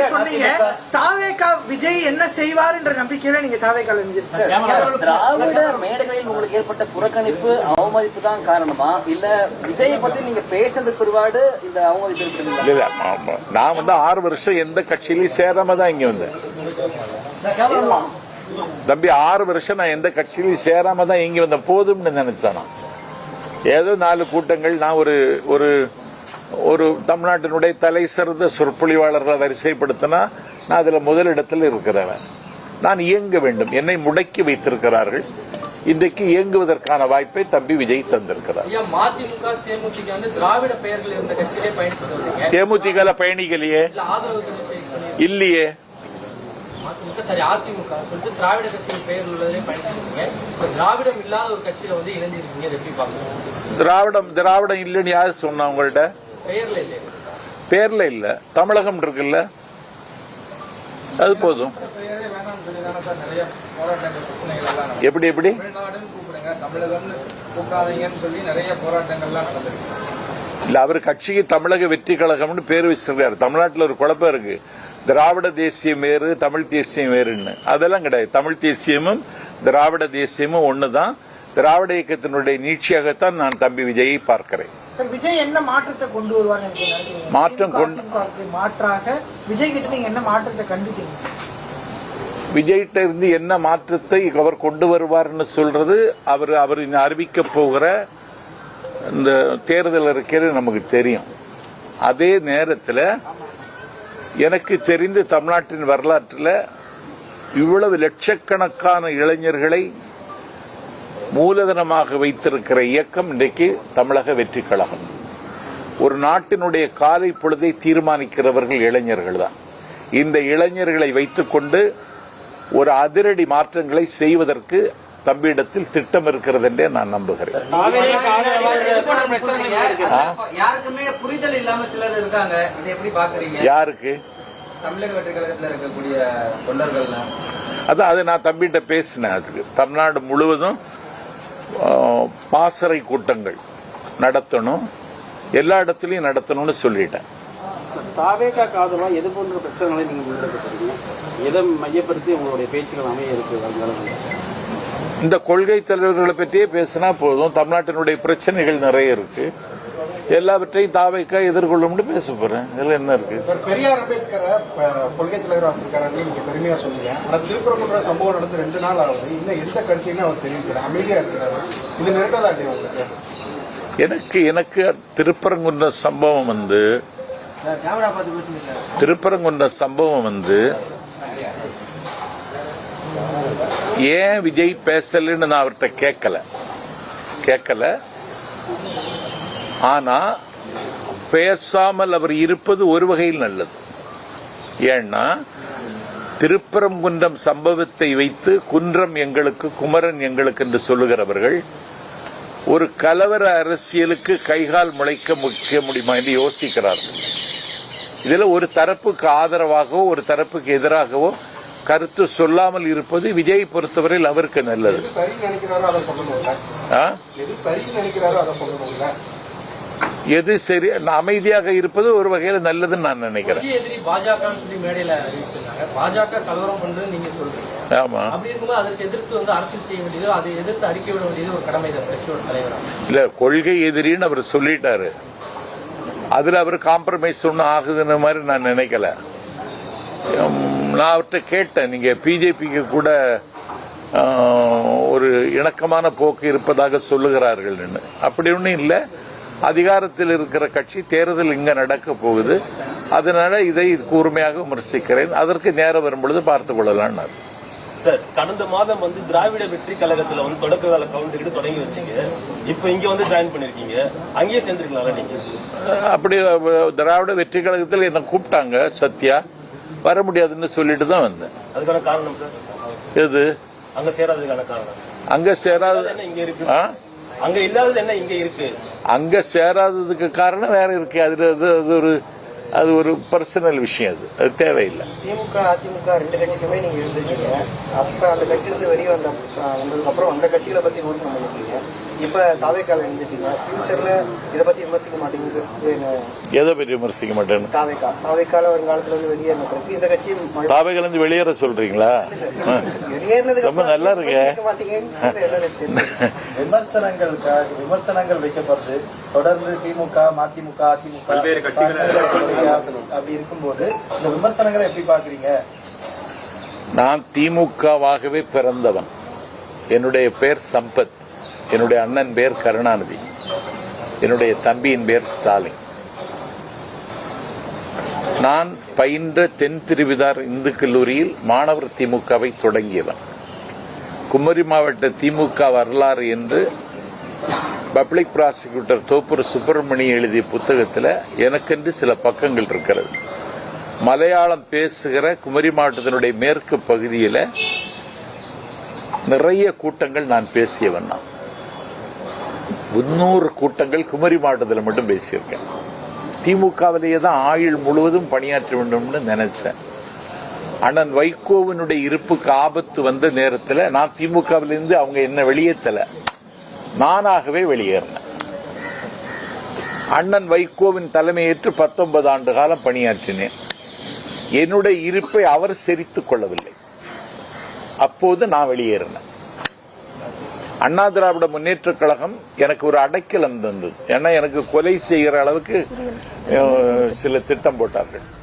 நீங்க சொன்னீங்க தாவேகா விஜய் என்ன செய்வார் என்ற நம்பிக்கையில நீங்க தாவேகால இருந்துச்சு திராவிட மேடைகளில் உங்களுக்கு ஏற்பட்ட புறக்கணிப்பு அவமதிப்பு தான் காரணமா? இல்ல விஜயை பத்தி நீங்க பேசுறது பிற்பாடு இந்த அவமதிப்பு இல்ல. நான் வந்து ஆறு வருஷம் எந்த கட்சியிலையும் சேராம தான் இங்க வந்தேன். தம்பி ஆறு வருஷம் நான் எந்த கட்சியிலையும் சேராம தான் இங்க வந்தேன். போதும்னு நினைச்சேன் நான். ஏதோ நாலு கூட்டங்கள் நான் ஒரு ஒரு ஒரு தமிழ்நாட்டினுடைய தலை சிறந்த சொற்பொழிவாளர்களை வரிசைப்படுத்தினா நான் அதுல முதலிடத்தில் இருக்கிறவன். நான் இயங்க வேண்டும். என்னை முடக்கி வைத்திருக்கிறார்கள். இன்றைக்கு இயங்குவதற்கான வாய்ப்பை தம்பி விஜய் தந்திருக்கிறார். தேமுதிக பயணிகளையே? இல்லையே. திராவிடம் திராவிடம் திராவிடம் இல்லைன்னு யார் சொன்னா இல்லையா பேர்ல இல்ல. தமிழகம் இருக்குல்ல. அது போதும். எப்படி எப்படி? இல்ல அவர் கட்சிக்கு தமிழக வெற்றி கழகம்னு பேர் வச்சிருக்காரு. தமிழ்நாட்டில் ஒரு குழப்பம் இருக்கு. திராவிட தேசியம் வேறு தமிழ் தேசியம் வேறுன்னு அதெல்லாம் கிடையாது. தமிழ் தேசியமும் திராவிட தேசியமும் ஒண்ணுதான். திராவிட இயக்கத்தினுடைய நீட்சியாகத்தான் நான் தம்பி விஜயை பார்க்கிறேன். விஜய் என்ன மாற்றத்தை கொண்டு வருவார்? மாற்றம் கொண்டு- மாற்றாக விஜய் கிட்ட நீங்க என்ன மாற்றத்தை கண்டுட்டீங்க விஜய்கிட்ட இருந்து என்ன மாற்றத்தை அவர் கொண்டு வருவார்னு சொல்றது அவர் அவர் அறிவிக்க போகிற இந்த தேர்தல் இருக்கிறது நமக்கு தெரியும் அதே நேரத்தில் எனக்கு தெரிந்து தமிழ்நாட்டின் வரலாற்றில் இவ்வளவு லட்சக்கணக்கான இளைஞர்களை மூலதனமாக வைத்திருக்கிற இயக்கம் இன்றைக்கு தமிழக வெற்றி கழகம். ஒரு நாட்டினுடைய காலை பொழுதை தீர்மானிக்கிறவர்கள் இளைஞர்கள் தான். இந்த இளைஞர்களை வைத்துக்கொண்டு ஒரு அதிரடி மாற்றங்களை செய்வதற்கு தம்பியிடத்தில் திட்டம் இருக்கிறது என்றே நான் நம்புகிறேன். யாருக்குமே புரிதல் இல்லாம சிலர் இருக்காங்க. இதை எப்படி பாக்குறீங்க யாருக்கு? தமிழக வெற்றி கழகத்துல இருக்கக்கூடிய தொண்டர்கள்லாம். அதான் அது நான் தம்பிகிட்ட பேசினேன். அதுக்கு தமிழ்நாடு முழுவதும் பாசறை கூட்டங்கள் நடத்தணும். எல்லா இடத்துலையும் நடத்தணும்னு சொல்லிட்டேன். தாவேகா காதலா எது போன்ற பிரச்சனைகளை நீங்க முன்னெடுக்கிறீங்க எதை மையப்படுத்தி உங்களுடைய பேச்சுகள் அமைய இருக்கு இந்த கொள்கை தலைவர்களை பற்றியே பேசினா போதும். தமிழ்நாட்டினுடைய பிரச்சனைகள் நிறைய இருக்கு. எல்லாவற்றையும் தாவைக்கா எதிர்கொள்ளும்னு பேச போறேன். இதுல என்ன இருக்கு? பெரியார் அம்பேத்கரை கொள்கை தலைவராக சொன்னீங்க. திருப்பரங்குன்ற சம்பவம் நடந்து ரெண்டு நாள் ஆகுது. இன்னும் எந்த கட்சியுமே அவர் தெரிவிக்கல. அமைதியா இருக்கிறாரு. இது உங்களுக்கு. எனக்கு எனக்கு திருப்பரங்குன்ற சம்பவம் வந்து திருப்பரங்குன்ற சம்பவம் வந்து ஏன் விஜய் பேசலன்னு நான் அவர்கிட்ட கேட்கல. கேட்கல. ஆனா பேசாமல் அவர் இருப்பது ஒரு வகையில் நல்லது. ஏன்னா திருப்பரங்குன்றம் சம்பவத்தை வைத்து குன்றம் எங்களுக்கு குமரன் எங்களுக்கு என்று சொல்லுகிறவர்கள் ஒரு கலவர அரசியலுக்கு கைகால் முளைக்க முக்கிய முடியுமா என்று யோசிக்கிறார்கள். இதுல ஒரு தரப்புக்கு ஆதரவாகவோ ஒரு தரப்புக்கு எதிராகவோ கருத்து சொல்லாமல் இருப்பது விஜய் பொறுத்தவரையில் அவருக்கு நல்லது. எது சரி அமைதியாக இருப்பது ஒரு வகையில் நல்லதுன்னு நான் நினைக்கிறேன். ஆமா. அப்படி இருக்கும்போது அதற்கு எதிர்த்து வந்து அரசியல் செய்ய வேண்டியது அதை எதிர்த்து அறிக்கை விட வேண்டியது ஒரு கடமை தான் கட்சியோட தலைவராக இல்ல கொள்கை எதிரின்னு அவர் சொல்லிட்டாரு. அதுல அவர் காம்ப்ரமைஸ் ஒன்றும் ஆகுதுன்னு மாதிரி நான் நினைக்கல. நான் அவர்கிட்ட கேட்டேன். நீங்க பிஜேபிக்கு கூட ஒரு இணக்கமான போக்கு இருப்பதாக சொல்லுகிறார்கள் அப்படி ஒன்றும் இல்லை. அதிகாரத்தில் இருக்கிற கட்சி தேர்தல் இங்க நடக்க போகுது. அதனால இதை கூர்மையாக விமர்சிக்கிறேன். அதற்கு நேரம் வரும்பொழுது பார்த்துக் கொள்ளலாம் சார் கடந்த மாதம் வந்து திராவிட வெற்றி கழகத்துல வந்து தொடக்க கால கவுண்டுகிட்டு தொடங்கி வச்சீங்க. இப்போ இங்க வந்து ஜாயின் பண்ணிருக்கீங்க. அங்கேயே சேர்ந்துருக்கலாம்ல நீங்க? அப்படி திராவிட வெற்றி கழகத்தில் என்ன கூப்பிட்டாங்க சத்யா. வர முடியாதுன்னு சொல்லிட்டு தான் வந்தேன். அதுக்கான காரணம் சார்? எது? அங்க சேராததுக்கான காரணம். அங்க சேராத இங்க இருக்கு? அங்க இல்லாதது என்ன இங்க இருக்கு? அங்க சேராததுக்கு காரணம் வேற இருக்கு. அதுல அது ஒரு அது ஒரு பர்சனல் விஷயம் அது. அது தேவையில்லை. திமுக அதிமுக ரெண்டு கட்சிக்குமே நீங்க இருந்திருக்கீங்க. அப்ப அந்த கட்சியிலிருந்து வெளியே வந்த அஹ், வந்ததுக்கு அப்புறம் அந்த கட்சிகளை பத்தி விமர்சனம் பண்ணிருக்கீங்க. இப்ப தாவேக்கால இருந்துட்டீங்க ஃபியூச்சர்ல இதை பத்தி விமர்சிக்க மாட்டேங்குது எதை பற்றி விமர்சிக்க மாட்டேன்னு? தாவேக்கா. தாவேக்கால வருங்காலத்துல இருந்து வெளியே பிறகு இந்த கட்சி மழை- தாவைகலந்து வெளியேற சொல்றீங்களா. வெளியேறினதுக்கு ரொம்ப நல்லா இருக்கு. விமர்சனங்களுக்காக விமர்சனங்கள் வைக்கப்படுது. தொடர்ந்து திமுக மதிமுக அதிமுக பல்வேறு அப்படி இருக்கும்போது இந்த விமர்சனங்களை எப்படி பாக்குறீங்க நான் திமுகவாகவே பிறந்தவன். என்னுடைய பேர் சம்பத். என்னுடைய அண்ணன் பேர் கருணாநிதி. என்னுடைய தம்பியின் பேர் ஸ்டாலின். நான் பயின்ற தென் திருவிதார் இந்து கல்லூரியில் மாணவர் திமுகவை தொடங்கியவன். குமரி மாவட்ட திமுக வரலாறு என்று பப்ளிக் ப்ராசிக்யூட்டர் தோப்பூர் சுப்பிரமணி எழுதிய புத்தகத்தில் எனக்கென்று சில பக்கங்கள் இருக்கிறது. மலையாளம் பேசுகிற குமரி மாவட்டத்தினுடைய மேற்கு பகுதியில் நிறைய கூட்டங்கள் நான் பேசியவன் நான். முன்னூறு கூட்டங்கள் குமரி மாவட்டத்தில் மட்டும் பேசியிருக்கேன். திமுகவிலேயே தான் ஆயுள் முழுவதும் பணியாற்ற வேண்டும்னு நினைச்சேன். அண்ணன் வைகோவினுடைய இருப்புக்கு ஆபத்து வந்த நேரத்தில் நான் திமுகவிலிருந்து அவங்க என்ன வெளியேற்றலை நானாகவே வெளியேறினேன். அண்ணன் வைகோவின் தலைமையேற்று பத்தொன்பது ஆண்டு காலம் பணியாற்றினேன். என்னுடைய இருப்பை அவர் செரித்துக் கொள்ளவில்லை. அப்போது நான் வெளியேறினேன். அண்ணா திராவிட முன்னேற்ற கழகம் எனக்கு ஒரு அடைக்கலம் தந்தது. ஏன்னா எனக்கு கொலை செய்கிற அளவுக்கு சில திட்டம் போட்டார்கள்.